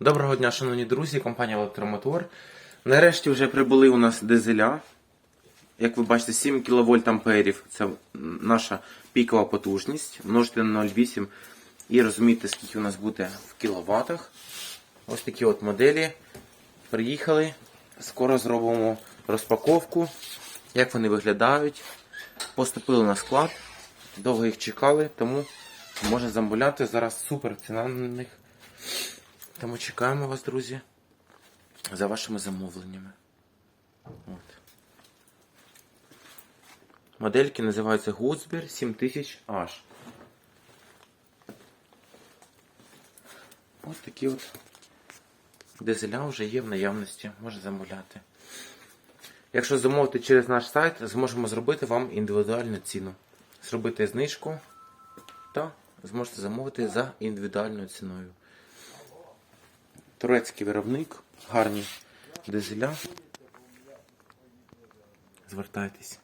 Доброго дня, шановні друзі, компанія Електромотор. Нарешті вже прибули у нас дизеля. Як ви бачите, 7 кВт амперів це наша пікова потужність. Множите на 0,8 і розумієте, скільки у нас буде в кіловатах. Ось такі от моделі. Приїхали. Скоро зробимо розпаковку. Як вони виглядають. Поступили на склад. Довго їх чекали, тому можна замовляти. Зараз супер ціна на них. Тому чекаємо вас, друзі, за вашими замовленнями. От. Модельки називаються Гудсбер 7000H. Ось такі от дизеля вже є в наявності, можна замовляти. Якщо замовити через наш сайт, зможемо зробити вам індивідуальну ціну. Зробити знижку та зможете замовити за індивідуальною ціною. Турецький виробник, гарні дизеля. Звертайтесь.